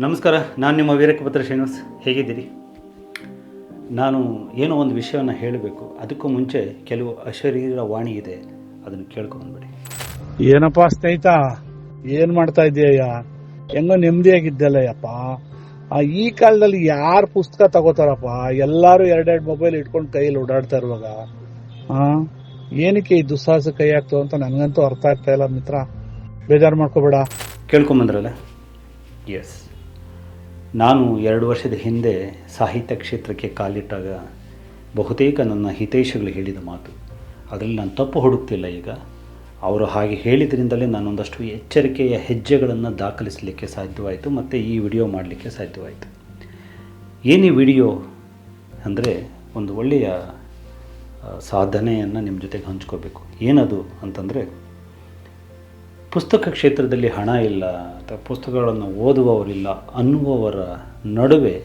ನಮಸ್ಕಾರ ನಾನು ನಿಮ್ಮ ವೀರಕಪತ್ರ ಶ್ರೀನಿವಾಸ್. ಹೇಗಿದ್ದೀರಿ? ನಾನು ಏನೋ ಒಂದು ವಿಷಯವನ್ನು ಹೇಳಬೇಕು. ಅದಕ್ಕೂ ಮುಂಚೆ ಕೆಲವು ಅಶರೀರ ವಾಣಿ ಇದೆ. ಅದನ್ನು ಕೇಳ್ಕೊಂಡ್ಬಿಡಿ ಏನಪ್ಪಾ ಸ್ನೇಹಿತ? ಏನು ಮಾಡ್ತಾ ಇದೀಯ ಹೆಂಗೋ ನೆಮ್ಮದಿಯಾಗಿದ್ದಲ್ಲಯ್ಯಪ್ಪ. ಆ ಈ ಕಾಲದಲ್ಲಿ ಯಾರು ಪುಸ್ತಕ ತಗೋತಾರಪ್ಪ? ಎಲ್ಲರೂ ಎರಡೆರಡು ಮೊಬೈಲ್ ಇಟ್ಕೊಂಡು ಕೈಯಲ್ಲಿ ಓಡಾಡ್ತಾ ಇರುವಾಗ. ಆ ಏನಕ್ಕೆ ಈ ದುಸ್ಸಾಹಸ ಕೈ ಆಗ್ತದೆ ಅಂತ ನನಗಂತೂ ಅರ್ಥ ಆಗ್ತಾ ಇಲ್ಲ ಮಿತ್ರ. ಬೇಜಾರು ಮಾಡ್ಕೋಬೇಡ. ಕೇಳ್ಕೊಂಬಂದ್ರಲ್ಲ ಎಸ್ ನಾನು ಎರಡು ವರ್ಷದ ಹಿಂದೆ ಸಾಹಿತ್ಯ ಕ್ಷೇತ್ರಕ್ಕೆ ಕಾಲಿಟ್ಟಾಗ ಬಹುತೇಕ ನನ್ನ ಹಿತೈಷಿಗಳು ಹೇಳಿದ ಮಾತು. ಅದರಲ್ಲಿ ನಾನು ತಪ್ಪು ಹುಡುಕ್ತಿಲ್ಲ ಈಗ. ಅವರು ಹಾಗೆ ಹೇಳಿದ್ರಿಂದಲೇ ನಾನೊಂದಷ್ಟು ಎಚ್ಚರಿಕೆಯ ಹೆಜ್ಜೆಗಳನ್ನು ದಾಖಲಿಸಲಿಕ್ಕೆ ಸಾಧ್ಯವಾಯಿತು, ಮತ್ತು ಈ ವಿಡಿಯೋ ಮಾಡಲಿಕ್ಕೆ ಸಾಧ್ಯವಾಯಿತು. ಏನೇ ವಿಡಿಯೋ ಅಂದರೆ ಒಂದು ಒಳ್ಳೆಯ ಸಾಧನೆಯನ್ನು ನಿಮ್ಮ ಜೊತೆಗೆ ಹಂಚ್ಕೋಬೇಕು. ಏನದು ಅಂತಂದರೆ ಪುಸ್ತಕ ಕ್ಷೇತ್ರದಲ್ಲಿ ಹಣ ಇಲ್ಲ, ಅಥವಾ ಪುಸ್ತಕಗಳನ್ನು ಓದುವವರಿಲ್ಲ ಅನ್ನುವವರ ನಡುವೆ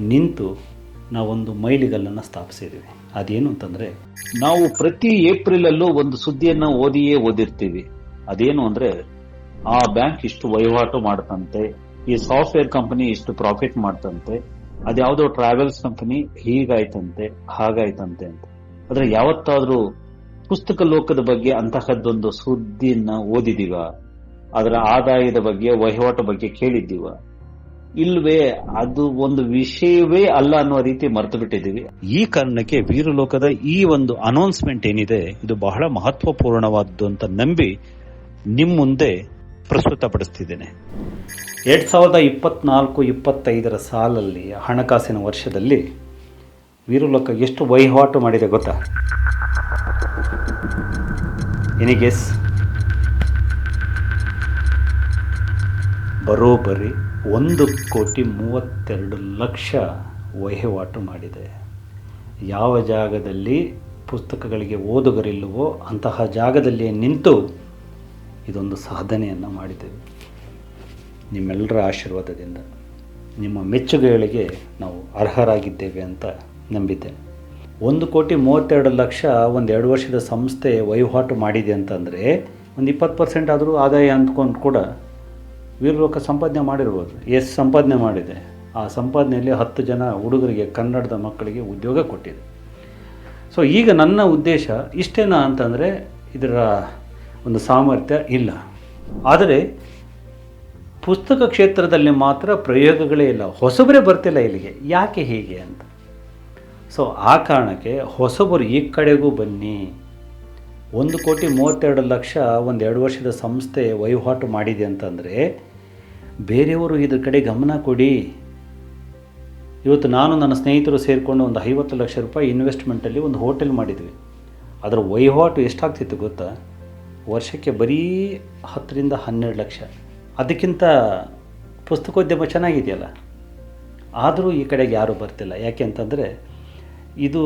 ನಿಂತು ನಾವೊಂದು ಮೈಲಿಗಲ್ಲನ್ನು ಸ್ಥಾಪಿಸಿದ್ದೀವಿ. ಅದೇನು ಅಂತಂದರೆ, ನಾವು ಪ್ರತಿ ಏಪ್ರಿಲಲ್ಲೂ ಒಂದು ಸುದ್ದಿಯನ್ನು ಓದಿಯೇ ಓದಿರ್ತೀವಿ. ಅದೇನು ಅಂದರೆ, ಆ ಬ್ಯಾಂಕ್ ಇಷ್ಟು ವಹಿವಾಟು ಮಾಡ್ತಂತೆ, ಈ ಸಾಫ್ಟ್ವೇರ್ ಕಂಪನಿ ಇಷ್ಟು ಪ್ರಾಫಿಟ್ ಮಾಡ್ತಂತೆ, ಅದ್ಯಾವುದೋ ಟ್ರಾವೆಲ್ಸ್ ಕಂಪನಿ ಹೀಗಾಯ್ತಂತೆ, ಹಾಗಾಯ್ತಂತೆ ಅಂತ. ಆದರೆ ಯಾವತ್ತಾದ್ರೂ ಪುಸ್ತಕ ಲೋಕದ ಬಗ್ಗೆ ಅಂತಹದ್ದೊಂದು ಸುದ್ದಿಯನ್ನ ಓದಿದೀವ. ಅದರ ಆದಾಯದ ಬಗ್ಗೆ ವಹಿವಾಟು ಬಗ್ಗೆ ಕೇಳಿದ್ದೀವ. ಇಲ್ವೇ ಅದು ಒಂದು ವಿಷಯವೇ ಅಲ್ಲ ಅನ್ನೋ ರೀತಿ ಮರೆತು ಬಿಟ್ಟಿದ್ದೀವಿ ಈ ಕಾರಣಕ್ಕೆ ವೀರಲೋಕದ ಈ ಒಂದು ಅನೌನ್ಸ್ಮೆಂಟ್ ಏನಿದೆ ಇದು ಬಹಳ ಮಹತ್ವಪೂರ್ಣವಾದ್ದು ಅಂತ ನಂಬಿ ನಿಮ್ಮ ಮುಂದೆ ಪ್ರಸ್ತುತಪಡಿಸ್ತಿದ್ದೇನೆ. ಎರಡ್ ಸಾವಿರದ ಇಪ್ಪತ್ನಾಲ್ಕು ಇಪ್ಪತ್ತೈದರ ಸಾಲಲ್ಲಿ ಹಣಕಾಸಿನ ವರ್ಷದಲ್ಲಿ ವೀರಲೋಕ ಎಷ್ಟು ವಹಿವಾಟು ಮಾಡಿದೆ ಗೊತ್ತಾ? ಎನಿಗೆಸ್ ಬರೋಬ್ಬರಿ ಒಂದು ಕೋಟಿ ಮೂವತ್ತೆರಡು ಲಕ್ಷ ವಹಿವಾಟು ಮಾಡಿದೆ. ಯಾವ ಜಾಗದಲ್ಲಿ ಪುಸ್ತಕಗಳಿಗೆ ಓದುಗರಿಲ್ಲವೋ ಅಂತಹ ಜಾಗದಲ್ಲಿ ನಿಂತು ಇದೊಂದು ಸಾಧನೆಯನ್ನು ಮಾಡಿದೆ. ನಿಮ್ಮೆಲ್ಲರ ಆಶೀರ್ವಾದದಿಂದ, ನಿಮ್ಮ ಮೆಚ್ಚುಗೆಗಳಿಗೆ ನಾವು ಅರ್ಹರಾಗಿದ್ದೇವೆ ಅಂತ ನಂಬಿದ್ದೇನೆ. ಒಂದು ಕೋಟಿ ಮೂವತ್ತೆರಡು ಲಕ್ಷ ಒಂದು ಎರಡು ವರ್ಷದ ಸಂಸ್ಥೆ ವಹಿವಾಟು ಮಾಡಿದೆ ಅಂತಂದರೆ ಒಂದು ಇಪ್ಪತ್ತು ಪರ್ಸೆಂಟ್ ಆದರೂ ಆದಾಯ ಅಂದ್ಕೊಂಡು ಕೂಡ ವೀರಲೋಕ ಸಂಪಾದನೆ ಮಾಡಿರ್ಬೋದು. ಎಷ್ಟು ಸಂಪಾದನೆ ಮಾಡಿದೆ. ಆ ಸಂಪಾದನೆಯಲ್ಲಿ ಹತ್ತು ಜನ ಹುಡುಗರಿಗೆ, ಕನ್ನಡದ ಮಕ್ಕಳಿಗೆ ಉದ್ಯೋಗ ಕೊಟ್ಟಿದೆ. ಸೊ ಈಗ ನನ್ನ ಉದ್ದೇಶ ಇಷ್ಟೇನಾ ಅಂತಂದರೆ ಇದರ ಒಂದು ಸಾಮರ್ಥ್ಯ ಇಲ್ಲ. ಆದರೆ ಪುಸ್ತಕ ಕ್ಷೇತ್ರದಲ್ಲಿ ಮಾತ್ರ ಪ್ರಯೋಗಗಳೇ ಇಲ್ಲ. ಹೊಸಬರೇ ಬರ್ತಿಲ್ಲ ಇಲ್ಲಿಗೆ. ಯಾಕೆ ಹೀಗೆ ಅಂತ? ಸೊ ಆ ಕಾರಣಕ್ಕೆ ಹೊಸಬರು ಈ ಕಡೆಗೂ ಬನ್ನಿ. ಒಂದು ಕೋಟಿ ಮೂವತ್ತೆರಡು ಲಕ್ಷ ಒಂದು ಎರಡು ವರ್ಷದ ಸಂಸ್ಥೆ ವಹಿವಾಟು ಮಾಡಿದೆ ಅಂತಂದರೆ ಬೇರೆಯವರು ಇದ್ರ ಕಡೆ ಗಮನ ಕೊಡಿ. ಇವತ್ತು ನಾನು ನನ್ನ ಸ್ನೇಹಿತರು ಸೇರಿಕೊಂಡು ಒಂದು ಐವತ್ತು ಲಕ್ಷ ರೂಪಾಯಿ ಇನ್ವೆಸ್ಟ್ಮೆಂಟಲ್ಲಿ ಒಂದು ಹೋಟೆಲ್ ಮಾಡಿದ್ವಿ. ಅದರ ವಹಿವಾಟು ಎಷ್ಟಾಗ್ತಿತ್ತು ಗೊತ್ತಾ? ವರ್ಷಕ್ಕೆ ಬರೀ ಹತ್ತರಿಂದ ಹನ್ನೆರಡು ಲಕ್ಷ. ಅದಕ್ಕಿಂತ ಪುಸ್ತಕೋದ್ಯಮ ಚೆನ್ನಾಗಿದೆಯಲ್ಲ? ಆದರೂ ಈ ಕಡೆಗೆ ಯಾರೂ ಬರ್ತಿಲ್ಲ. ಯಾಕೆ ಅಂತಂದರೆ ಇದು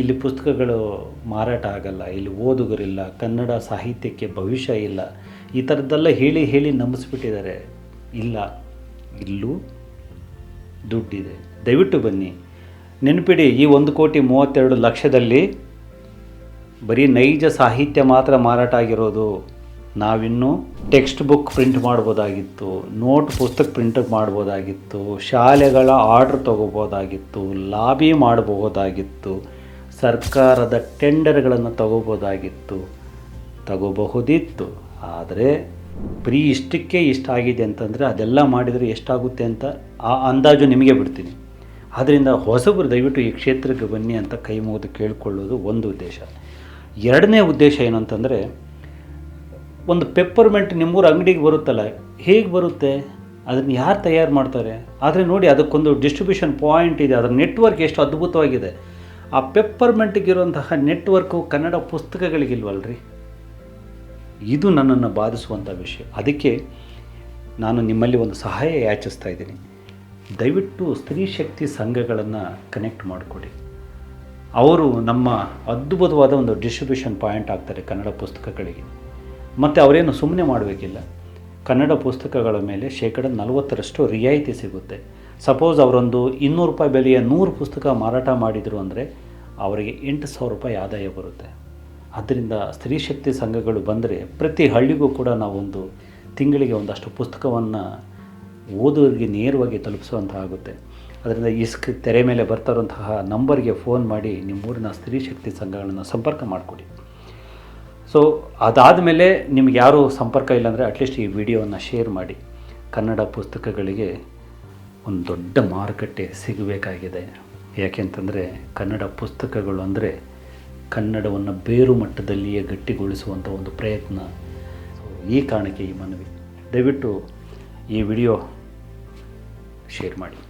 ಇಲ್ಲಿ ಪುಸ್ತಕಗಳು ಮಾರಾಟ ಆಗಲ್ಲ, ಇಲ್ಲಿ ಓದುಗರಿಲ್ಲ, ಕನ್ನಡ ಸಾಹಿತ್ಯಕ್ಕೆ ಭವಿಷ್ಯ ಇಲ್ಲ. ಈ ಥರದ್ದೆಲ್ಲ ಹೇಳಿ ಹೇಳಿ ನಂಬಿಸ್ಬಿಟ್ಟಿದ್ದಾರೆ. ಇಲ್ಲ, ಇಲ್ಲೂ ದುಡ್ಡಿದೆ. ದಯವಿಟ್ಟು ಬನ್ನಿ. ನೆನಪಿಡಿ, ಈ ಒಂದು ಕೋಟಿ ಮೂವತ್ತೆರಡು ಲಕ್ಷದಲ್ಲಿ ಬರೀ ನೈಜ ಸಾಹಿತ್ಯ ಮಾತ್ರ ಮಾರಾಟ ಆಗಿರೋದು. ನಾವಿನ್ನೂ ಟೆಕ್ಸ್ಟ್ ಬುಕ್ ಪ್ರಿಂಟ್ ಮಾಡ್ಬೋದಾಗಿತ್ತು ನೋಟ್ ಪುಸ್ತಕ ಪ್ರಿಂಟ್ ಮಾಡ್ಬೋದಾಗಿತ್ತು, ಶಾಲೆಗಳ ಆರ್ಡ್ರ್ ತೊಗೋಬೋದಾಗಿತ್ತು ಲಾಬಿ ಮಾಡಬಹುದಾಗಿತ್ತು, ಸರ್ಕಾರದ ಟೆಂಡರ್ಗಳನ್ನು ತಗೋಬೋದಾಗಿತ್ತು, ತಗೋಬಹುದಿತ್ತು. ಆದರೆ ಬರೀ ಇಷ್ಟಕ್ಕೆ ಇಷ್ಟ ಆಗಿದೆ ಅಂತಂದರೆ ಅದೆಲ್ಲ ಮಾಡಿದರೆ ಎಷ್ಟಾಗುತ್ತೆ ಅಂತ ಆ ಅಂದಾಜು ನಿಮಗೆ ಬಿಡ್ತೀನಿ. ಆದ್ದರಿಂದ ಹೊಸಬರು ದಯವಿಟ್ಟು ಈ ಕ್ಷೇತ್ರಕ್ಕೆ ಬನ್ನಿ ಅಂತ ಕೈ ಮುಗಿದು ಕೇಳಿಕೊಳ್ಳೋದು ಒಂದು ಉದ್ದೇಶ. ಎರಡನೇ ಉದ್ದೇಶ ಏನಂತಂದರೆ ಒಂದು ಪೆಪ್ಪರ್ಮೆಂಟ್ ನಿಮ್ಮೂರ ಅಂಗಡಿಗೆ ಬರುತ್ತಲ್ಲ, ಹೇಗೆ ಬರುತ್ತೆ? ಅದನ್ನು ಯಾರು ತಯಾರು ಮಾಡ್ತಾರೆ? ಆದರೆ ನೋಡಿ, ಅದಕ್ಕೊಂದು ಡಿಸ್ಟ್ರಿಬ್ಯೂಷನ್ ಪಾಯಿಂಟ್ ಇದೆ. ಅದರ ನೆಟ್ವರ್ಕ್ ಎಷ್ಟು ಅದ್ಭುತವಾಗಿದೆ. ಆ ಪೆಪ್ಪರ್ಮೆಂಟ್ಗಿರುವಂತಹ ನೆಟ್ವರ್ಕು ಕನ್ನಡ ಪುಸ್ತಕಗಳಿಗಿಲ್ವಲ್ರಿ? ಇದು ನನ್ನನ್ನು ಬಾಧಿಸುವಂಥ ವಿಷಯ. ಅದಕ್ಕೆ ನಾನು ನಿಮ್ಮಲ್ಲಿ ಒಂದು ಸಹಾಯ ಯಾಚಿಸ್ತಾ ಇದ್ದೀನಿ. ದಯವಿಟ್ಟು ಸ್ತ್ರೀ ಶಕ್ತಿ ಸಂಘಗಳನ್ನು ಕನೆಕ್ಟ್ ಮಾಡಿಕೊಡಿ. ಅವರು ನಮ್ಮ ಅದ್ಭುತವಾದ ಒಂದು ಡಿಸ್ಟ್ರಿಬ್ಯೂಷನ್ ಪಾಯಿಂಟ್ ಆಗ್ತಾರೆ ಕನ್ನಡ ಪುಸ್ತಕಗಳಿಗೆ. ಮತ್ತು ಅವರೇನು ಸುಮ್ಮನೆ ಮಾಡಬೇಕಿಲ್ಲ. ಕನ್ನಡ ಪುಸ್ತಕಗಳ ಮೇಲೆ ಶೇಕಡ ನಲವತ್ತರಷ್ಟು ರಿಯಾಯಿತಿ ಸಿಗುತ್ತೆ. ಸಪೋಸ್ ಅವರೊಂದು ಇನ್ನೂರು ರೂಪಾಯಿ ಬೆಲೆಯ ನೂರು ಪುಸ್ತಕ ಮಾರಾಟ ಮಾಡಿದರು ಅಂದರೆ ಅವರಿಗೆ ಎಂಟು ಸಾವಿರ ರೂಪಾಯಿ ಆದಾಯ ಬರುತ್ತೆ. ಅದರಿಂದ ಸ್ತ್ರೀ ಶಕ್ತಿ ಸಂಘಗಳು ಬಂದರೆ ಪ್ರತಿ ಹಳ್ಳಿಗೂ ಕೂಡ ನಾವೊಂದು ತಿಂಗಳಿಗೆ ಒಂದಷ್ಟು ಪುಸ್ತಕವನ್ನು ಓದೋರಿಗೆ ನೇರವಾಗಿ ತಲುಪಿಸುವಂಥ ಆಗುತ್ತೆ. ಅದರಿಂದ ಈ ಸ್ಕ್ ತೆರೆ ಮೇಲೆ ಬರ್ತಾ ನಂಬರ್ಗೆ ಫೋನ್ ಮಾಡಿ ನಿಮ್ಮೂರಿನ ಸ್ತ್ರೀ ಶಕ್ತಿ ಸಂಘಗಳನ್ನು ಸಂಪರ್ಕ ಮಾಡಿಕೊಡಿ. ಸೊ ಅದಾದಮೇಲೆ ನಿಮ್ಗೆ ಯಾರೂ ಸಂಪರ್ಕ ಇಲ್ಲಾಂದರೆ ಅಟ್ಲೀಸ್ಟ್ ಈ ವಿಡಿಯೋವನ್ನು ಶೇರ್ ಮಾಡಿ. ಕನ್ನಡ ಪುಸ್ತಕಗಳಿಗೆ ಒಂದು ದೊಡ್ಡ ಮಾರುಕಟ್ಟೆ ಸಿಗಬೇಕಾಗಿದೆ. ಯಾಕೆಂತಂದರೆ ಕನ್ನಡ ಪುಸ್ತಕಗಳು ಅಂದರೆ ಕನ್ನಡವನ್ನು ಬೇರು ಮಟ್ಟದಲ್ಲಿಯೇ ಗಟ್ಟಿಗೊಳಿಸುವಂಥ ಒಂದು ಪ್ರಯತ್ನ. ಈ ಕಾರಣಕ್ಕೆ ಈ ಮನವಿ. ದಯವಿಟ್ಟು ಈ ವಿಡಿಯೋ ಶೇರ್ ಮಾಡಿ.